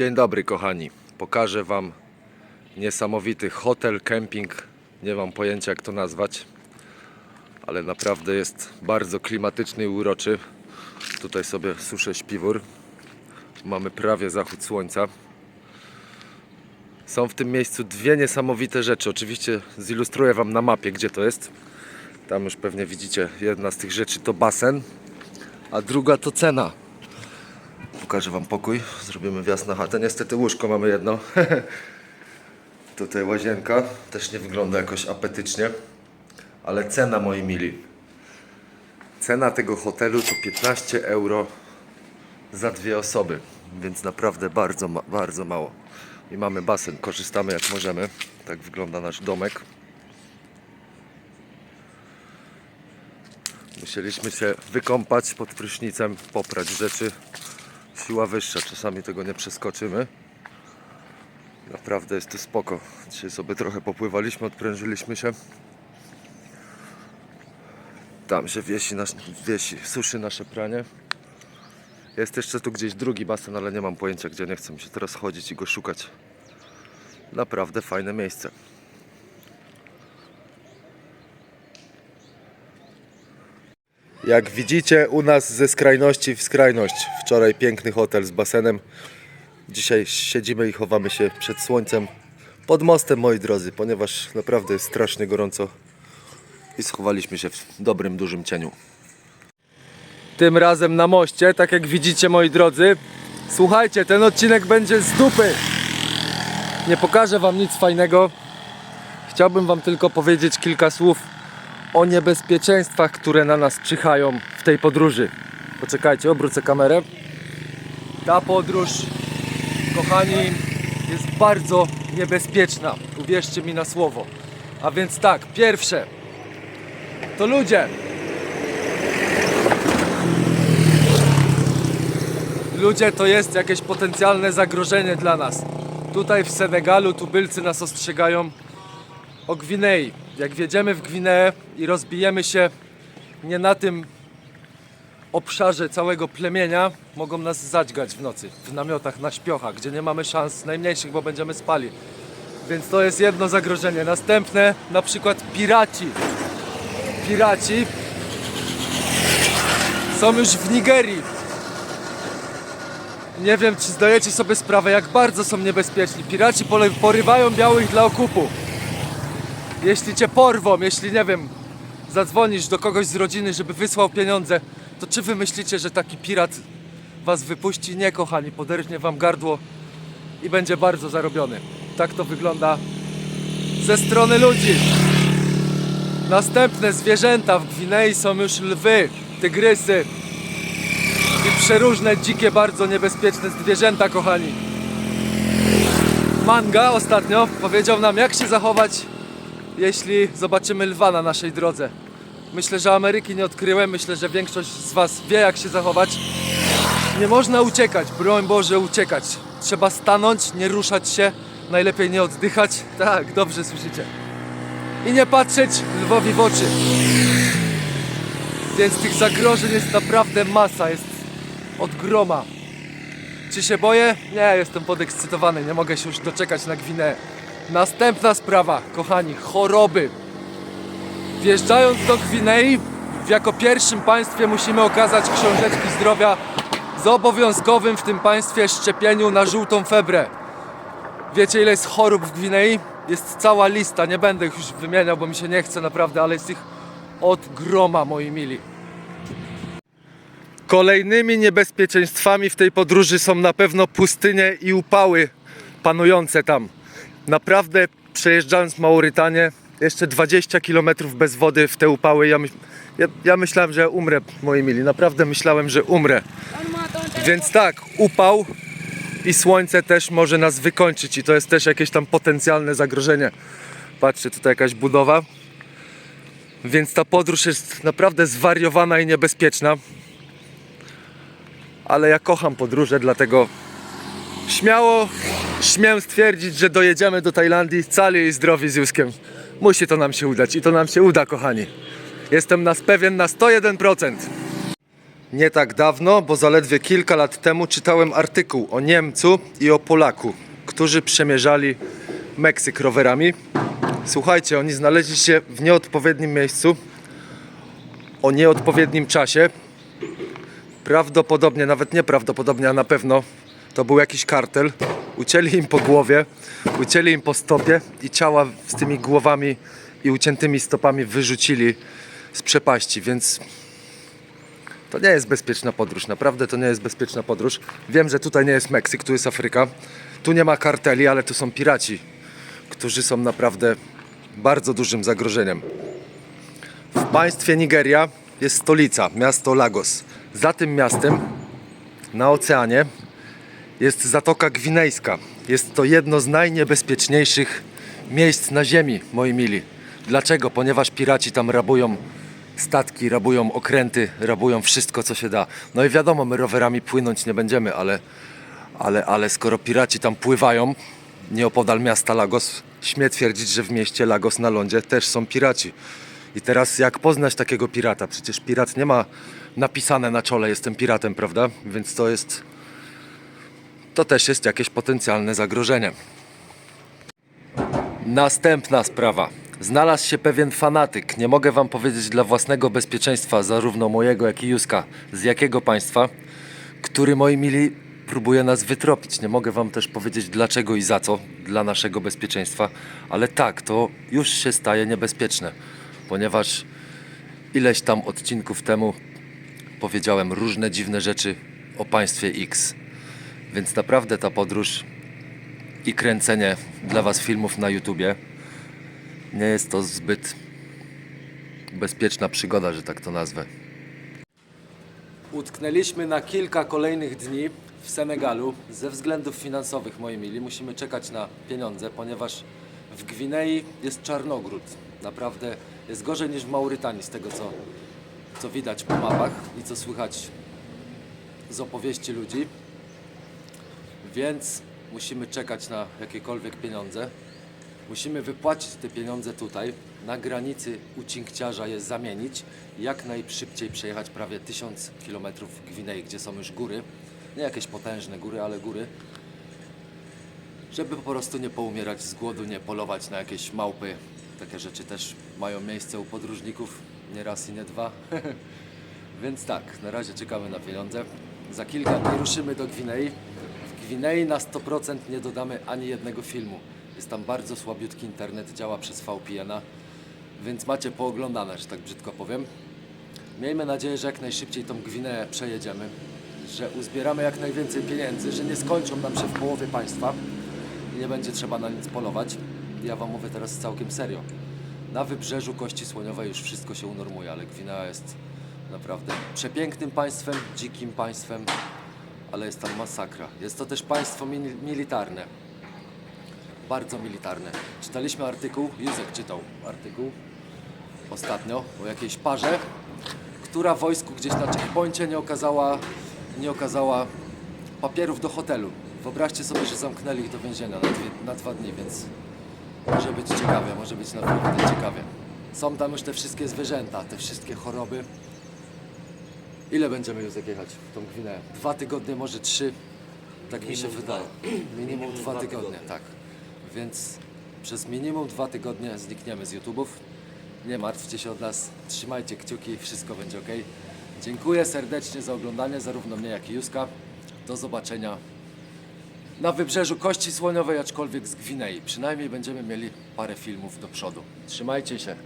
Dzień dobry kochani. Pokażę Wam niesamowity hotel, kemping. Nie mam pojęcia jak to nazwać, ale naprawdę jest bardzo klimatyczny i uroczy. Tutaj sobie suszę śpiwór. Mamy prawie zachód słońca. Są w tym miejscu dwie niesamowite rzeczy. Oczywiście zilustruję Wam na mapie, gdzie to jest. Tam już pewnie widzicie, jedna z tych rzeczy to basen, a druga to cena. Pokażę Wam pokój. Zrobimy wjazd na chatę. Niestety łóżko mamy jedno. Tutaj łazienka. Też nie wygląda jakoś apetycznie. Ale cena, moi mili. Cena tego hotelu to 15 euro za dwie osoby. Więc naprawdę bardzo, bardzo mało. I mamy basen. Korzystamy jak możemy. Tak wygląda nasz domek. Musieliśmy się wykąpać pod prysznicem, poprać rzeczy siła wyższa, czasami tego nie przeskoczymy. Naprawdę jest tu spoko. Dzisiaj sobie trochę popływaliśmy, odprężyliśmy się. Tam się wiesi, nasz, wiesi suszy nasze pranie. Jest jeszcze tu gdzieś drugi basen, ale nie mam pojęcia gdzie. Nie chcę mi się teraz chodzić i go szukać. Naprawdę fajne miejsce. Jak widzicie, u nas ze skrajności w skrajność. Wczoraj piękny hotel z basenem. Dzisiaj siedzimy i chowamy się przed słońcem pod mostem, moi drodzy, ponieważ naprawdę jest strasznie gorąco i schowaliśmy się w dobrym, dużym cieniu. Tym razem na moście, tak jak widzicie, moi drodzy. Słuchajcie, ten odcinek będzie z dupy. Nie pokażę wam nic fajnego. Chciałbym wam tylko powiedzieć kilka słów o niebezpieczeństwach, które na nas czyhają w tej podróży. Poczekajcie, obrócę kamerę. Ta podróż, kochani, jest bardzo niebezpieczna. Uwierzcie mi na słowo. A więc tak, pierwsze to ludzie. Ludzie to jest jakieś potencjalne zagrożenie dla nas. Tutaj w Senegalu tubylcy nas ostrzegają o Gwinei. Jak wjedziemy w Gwineę i rozbijemy się nie na tym obszarze całego plemienia, mogą nas zadźgać w nocy, w namiotach, na śpiochach, gdzie nie mamy szans najmniejszych, bo będziemy spali. Więc to jest jedno zagrożenie. Następne, na przykład piraci. Piraci są już w Nigerii. Nie wiem, czy zdajecie sobie sprawę, jak bardzo są niebezpieczni. Piraci porywają białych dla okupu. Jeśli cię porwą, jeśli nie wiem, zadzwonisz do kogoś z rodziny, żeby wysłał pieniądze, to czy wy myślicie, że taki pirat was wypuści? Nie, kochani, poderżnie wam gardło i będzie bardzo zarobiony. Tak to wygląda ze strony ludzi. Następne zwierzęta w Gwinei są już lwy, tygrysy i przeróżne dzikie, bardzo niebezpieczne zwierzęta, kochani. Manga ostatnio powiedział nam, jak się zachować jeśli zobaczymy lwa na naszej drodze. Myślę, że Ameryki nie odkryłem, myślę, że większość z Was wie jak się zachować. Nie można uciekać, broń Boże uciekać. Trzeba stanąć, nie ruszać się, najlepiej nie oddychać. Tak, dobrze słyszycie. I nie patrzeć lwowi w oczy. Więc tych zagrożeń jest naprawdę masa, jest od groma. Czy się boję? Nie, jestem podekscytowany, nie mogę się już doczekać na Gwineę. Następna sprawa, kochani, choroby. Wjeżdżając do Gwinei, jako pierwszym państwie musimy okazać książeczki zdrowia z obowiązkowym w tym państwie szczepieniu na żółtą febrę. Wiecie ile jest chorób w Gwinei? Jest cała lista, nie będę ich już wymieniał, bo mi się nie chce naprawdę, ale jest ich od groma, moi mili. Kolejnymi niebezpieczeństwami w tej podróży są na pewno pustynie i upały panujące tam. Naprawdę przejeżdżając Maurytanię, jeszcze 20 km bez wody w te upały, ja, myśl, ja, ja myślałem, że umrę, moi mili. Naprawdę myślałem, że umrę. Więc tak, upał i słońce też może nas wykończyć i to jest też jakieś tam potencjalne zagrożenie. Patrzcie, tutaj jakaś budowa. Więc ta podróż jest naprawdę zwariowana i niebezpieczna. Ale ja kocham podróże, dlatego śmiało śmiem stwierdzić, że dojedziemy do Tajlandii cali i zdrowi z Józkiem. Musi to nam się udać i to nam się uda, kochani. Jestem nas pewien na 101%. Nie tak dawno, bo zaledwie kilka lat temu czytałem artykuł o Niemcu i o Polaku, którzy przemierzali Meksyk rowerami. Słuchajcie, oni znaleźli się w nieodpowiednim miejscu, o nieodpowiednim czasie. Prawdopodobnie, nawet nieprawdopodobnie, a na pewno to był jakiś kartel. Ucięli im po głowie, ucięli im po stopie i ciała z tymi głowami i uciętymi stopami wyrzucili z przepaści, więc to nie jest bezpieczna podróż, naprawdę to nie jest bezpieczna podróż. Wiem, że tutaj nie jest Meksyk, tu jest Afryka. Tu nie ma karteli, ale tu są piraci, którzy są naprawdę bardzo dużym zagrożeniem. W państwie Nigeria jest stolica, miasto Lagos. Za tym miastem na oceanie jest Zatoka Gwinejska. Jest to jedno z najniebezpieczniejszych miejsc na ziemi, moi mili. Dlaczego? Ponieważ piraci tam rabują statki, rabują okręty, rabują wszystko, co się da. No i wiadomo, my rowerami płynąć nie będziemy, ale, ale, ale skoro piraci tam pływają, nieopodal miasta Lagos, śmie twierdzić, że w mieście Lagos na lądzie też są piraci. I teraz jak poznać takiego pirata? Przecież pirat nie ma napisane na czole jestem piratem, prawda? Więc to jest to też jest jakieś potencjalne zagrożenie. Następna sprawa. Znalazł się pewien fanatyk. Nie mogę wam powiedzieć dla własnego bezpieczeństwa, zarówno mojego, jak i Juska, z jakiego państwa, który moi mili próbuje nas wytropić. Nie mogę wam też powiedzieć dlaczego i za co, dla naszego bezpieczeństwa, ale tak, to już się staje niebezpieczne, ponieważ ileś tam odcinków temu powiedziałem różne dziwne rzeczy o państwie X. Więc naprawdę ta podróż i kręcenie dla Was filmów na YouTubie nie jest to zbyt bezpieczna przygoda, że tak to nazwę. Utknęliśmy na kilka kolejnych dni w Senegalu. Ze względów finansowych, moi mili, musimy czekać na pieniądze, ponieważ w Gwinei jest czarnogród. Naprawdę jest gorzej niż w Maurytanii, z tego co, co widać po mapach i co słychać z opowieści ludzi więc musimy czekać na jakiekolwiek pieniądze. Musimy wypłacić te pieniądze tutaj, na granicy u cinkciarza je zamienić jak najszybciej przejechać prawie 1000 km Gwinei, gdzie są już góry. Nie jakieś potężne góry, ale góry. Żeby po prostu nie poumierać z głodu, nie polować na jakieś małpy. Takie rzeczy też mają miejsce u podróżników, nie raz i nie dwa. Więc tak, na razie czekamy na pieniądze. Za kilka dni ruszymy do Gwinei. Gwinei na 100% nie dodamy ani jednego filmu. Jest tam bardzo słabiutki internet, działa przez VPN-a, więc macie pooglądane, że tak brzydko powiem. Miejmy nadzieję, że jak najszybciej tą Gwineę przejedziemy, że uzbieramy jak najwięcej pieniędzy, że nie skończą nam się w połowie państwa i nie będzie trzeba na nic polować. Ja Wam mówię teraz całkiem serio. Na wybrzeżu Kości Słoniowej już wszystko się unormuje, ale Gwinea jest naprawdę przepięknym państwem, dzikim państwem, ale jest tam masakra. Jest to też państwo mili- militarne. Bardzo militarne. Czytaliśmy artykuł, Józek czytał artykuł ostatnio o jakiejś parze, która wojsku gdzieś na checkpoincie nie okazała, nie okazała papierów do hotelu. Wyobraźcie sobie, że zamknęli ich do więzienia na, dwie, na dwa dni, więc może być ciekawie, może być naprawdę ciekawie. Są tam już te wszystkie zwierzęta, te wszystkie choroby. Ile będziemy Józek jechać w tą Gwineę? Dwa tygodnie, może trzy? Tak mi się wydaje. Minimum dwa tygodnie, tak. Więc przez minimum dwa tygodnie znikniemy z YouTube'ów. Nie martwcie się od nas, trzymajcie kciuki, wszystko będzie ok. Dziękuję serdecznie za oglądanie, zarówno mnie, jak i Juska. Do zobaczenia na wybrzeżu Kości Słoniowej, aczkolwiek z Gwinei. Przynajmniej będziemy mieli parę filmów do przodu. Trzymajcie się.